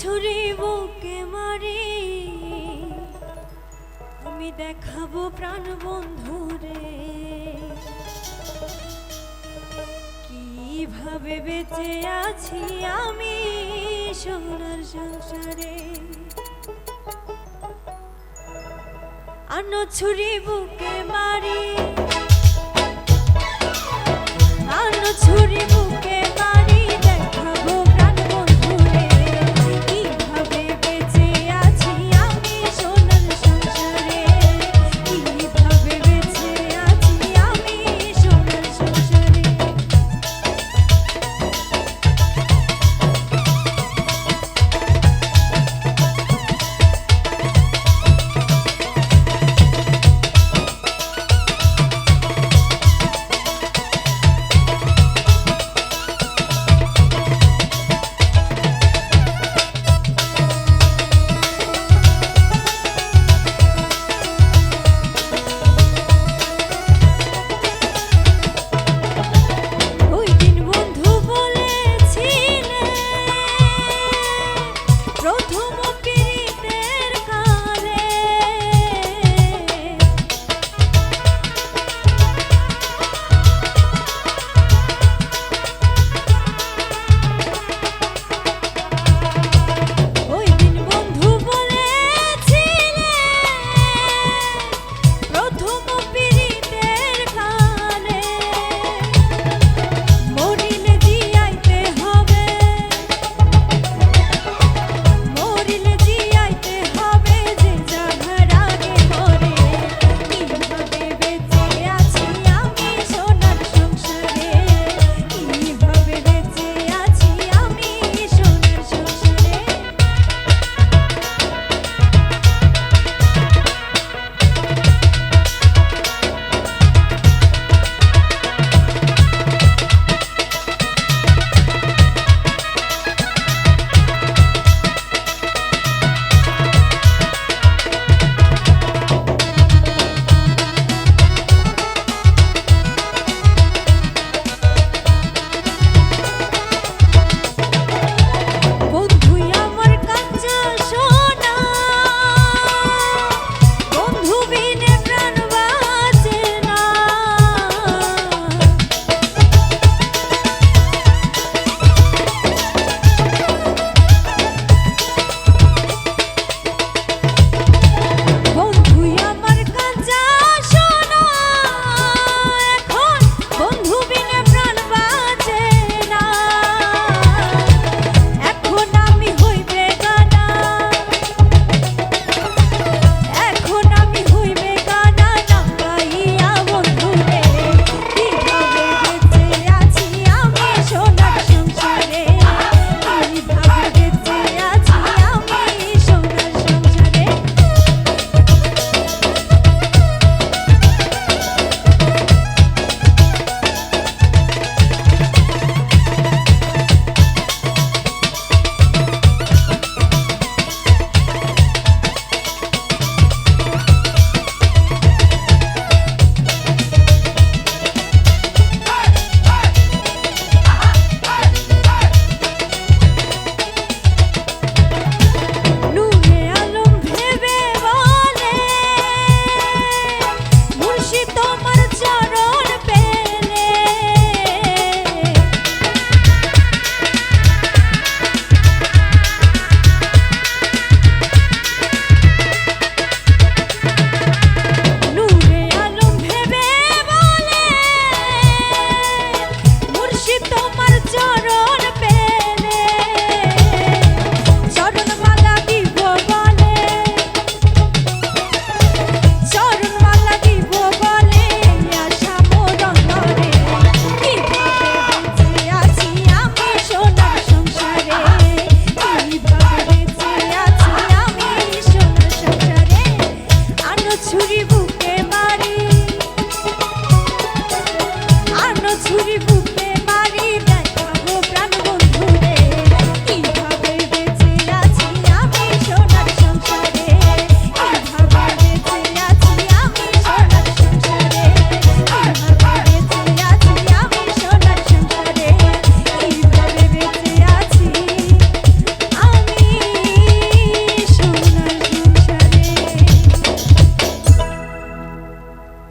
ছুরি বুকে আমি দেখাবো প্রাণ বন্ধুরে। কীভাবে বেঁচে আছি আমি সোনার সংসারে? আনো ছুরি বুকে মারি